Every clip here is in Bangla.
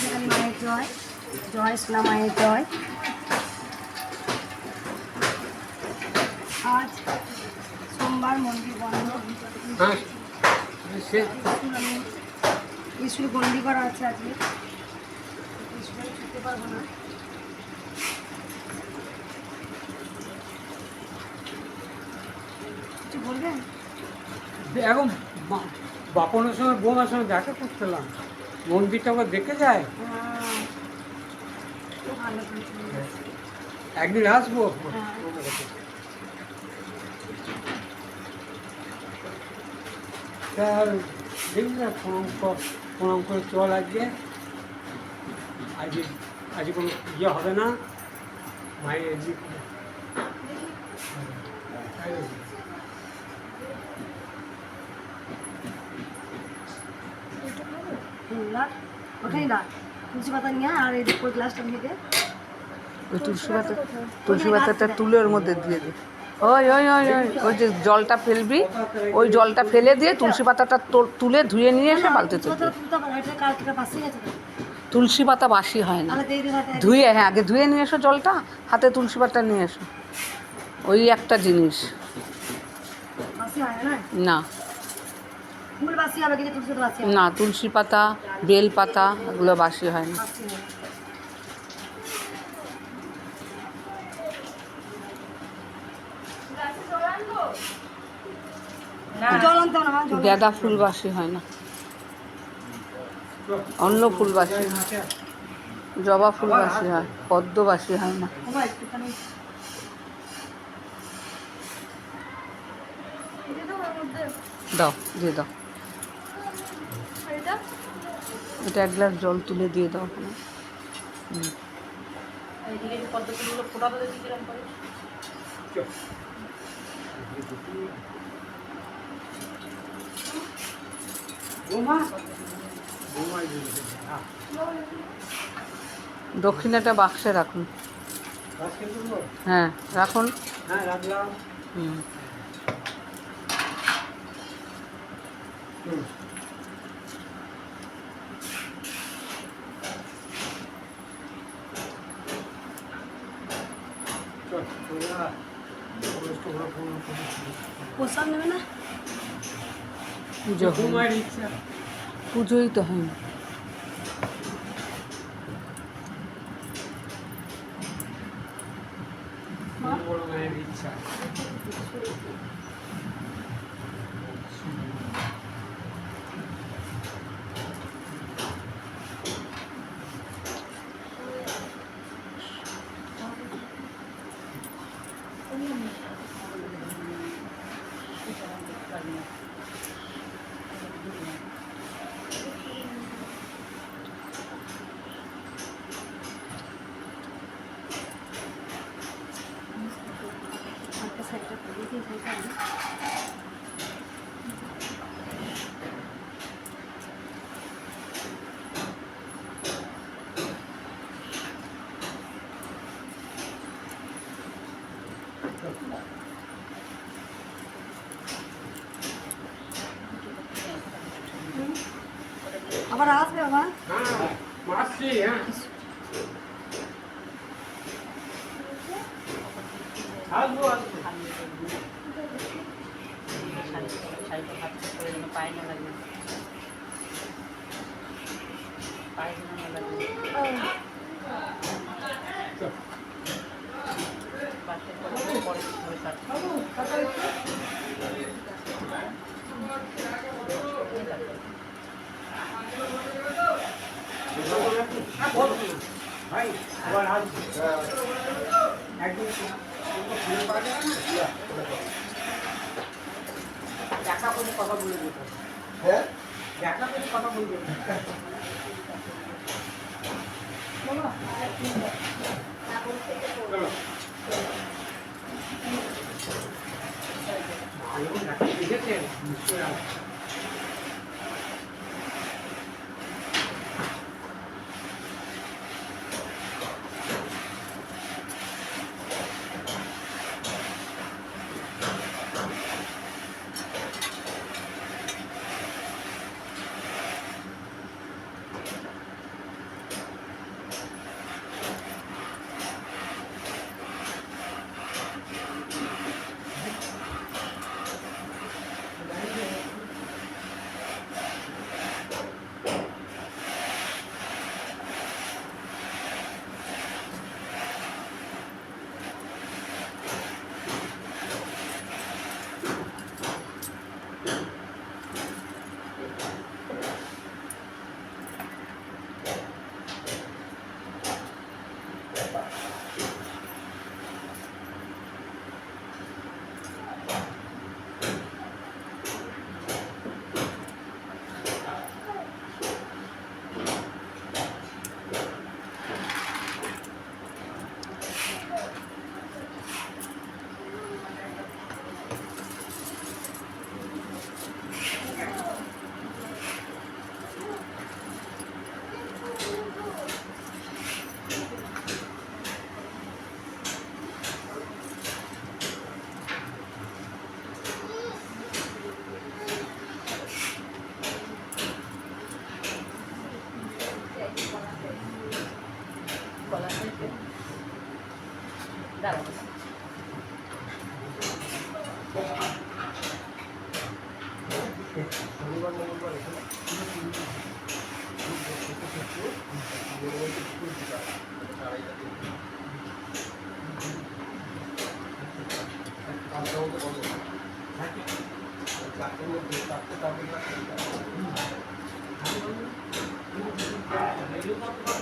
মায়ের জয় জয় সোনা মায়ের জয়। আজ সোমবার মন্দির বন্ধ। হ্যাঁ বন্দি করা আছে আজকে। ছুটতে পারব না। কিছু বলবেন? এখন বাপনের সঙ্গে বোমার সঙ্গে দেখা করতে করছিলাম মন্দিরটা আবার দেখে যায় একদিন আসব? হ্যাঁ। দেখবি না, প্রণাম প্রণাম করে চল আজকে। আজ আজ কোনো ইয়ে হবে না। মায়ের এমনি হুম, রাখ ওখানেই রাখ তুলসী পাতা নিয়ে আর এই উপর গ্লাসটা নিয়ে দে। ওই তুলসী পাতা তুলসী পাতাটা তুলে ওর মধ্যে দিয়ে দে। ওই ওই ওই ওই ওই যে জলটা ফেলবি ওই জলটা ফেলে দিয়ে তুলসী পাতাটা তুলে ধুয়ে নিয়ে এসে বালতিতে তুলসী তুলতে পারো এটা কালকে পাশেই আছে। তো। তুলসী পাতা বাসি হয় না। ধুয়ে হ্যাঁ আগে ধুয়ে নিয়ে এসো জলটা হাতে তুলসী পাতা নিয়ে এসো। ওই একটা জিনিস। না। না তুলসী পাতা বাসি? হবে না তুলসী পাতা বেল পাতা এগুলো বাসি হয় না। গাঁদা ফুল বাসি হয় না। অন্য ফুল বাসি হয় জবা ফুল বাসি হয় পদ্ম বাসি হয় না। দাও দিয়ে দাও। এটা এক গ্লাস জল তুলে দিয়ে দাও হুম। দক্ষিণাটা বাক্সে রাখুন। হ্যাঁ রাখুন। হুম হুম। চল, তোরা কষ্ট করে প্রণাম করিস। প্রসাদ নেবে না? পুজো পুজোই তো হয় বড় ইচ্ছা। একটা সাইডটা করে দিয়ে সাইডটা আনো। আবার আসবে বাবা হ্যাঁ মাসি হ্যাঁ আসব আসব চল। ভাই, আবার আসব একদিন ফোনে পাওয়া যাবে না দেখা করে কথা বলে যেতে হ্যাঁ? দেখা করে কথা বলবে। চলো। ভালো ডাক্তার দেখেছেন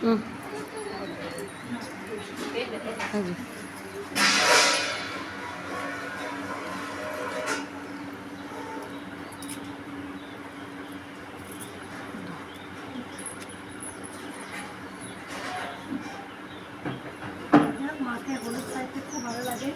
হুম। এই যে। যাক, মাকে হলুদ খাইতে খুব ভালো লাগে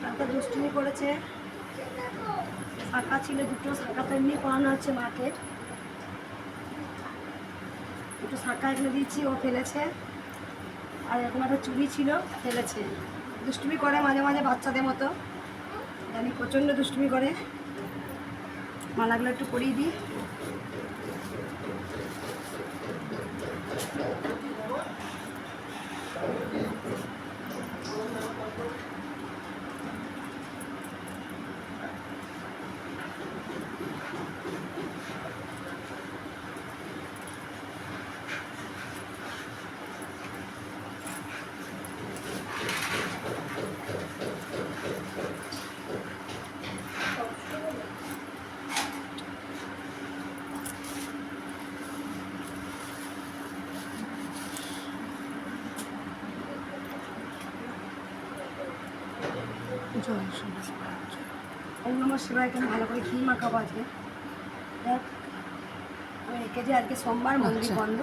কালকে দুষ্টুমি করেছে। শাখা ছিল দুটো, শাখা তো এমনি পড়ানো হচ্ছে মাকে দুটো শাখা এখানে দিয়েছি, ও ফেলেছে। আর এরকম একটা চুড়ি ছিল, ফেলেছে। দুষ্টুমি করে মাঝে মাঝে বাচ্চাদের মতো। জানি প্রচণ্ড দুষ্টুমি করে। মালাগুলো একটু পরিয়ে দিই। শ্রী ওম নমঃ শিবায় ভালো করে ঘি মাখাবো আজকে দেখ আমি রেখেছি আজকে সোমবার মন্দির আচ্ছা। বন্ধ।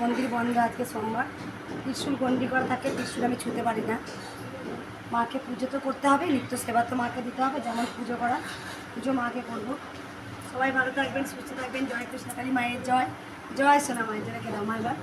মন্দির বন্ধ আজকে সোমবার। ত্রিশুল গন্ডি করা থাকে ত্রিশুল আমি ছুতে পারি না। মাকে পুজো তো করতে হবে নিত্য সেবা তো মাকে দিতে হবে যেমন পুজো করা পুজো মাকে করব। সবাই ভালো থাকবেন সুস্থ থাকবেন জয় কৃষ্ণকালী মায়ের জয়। জয় সোনা মায়ের জয় রেখে দাও মা এবার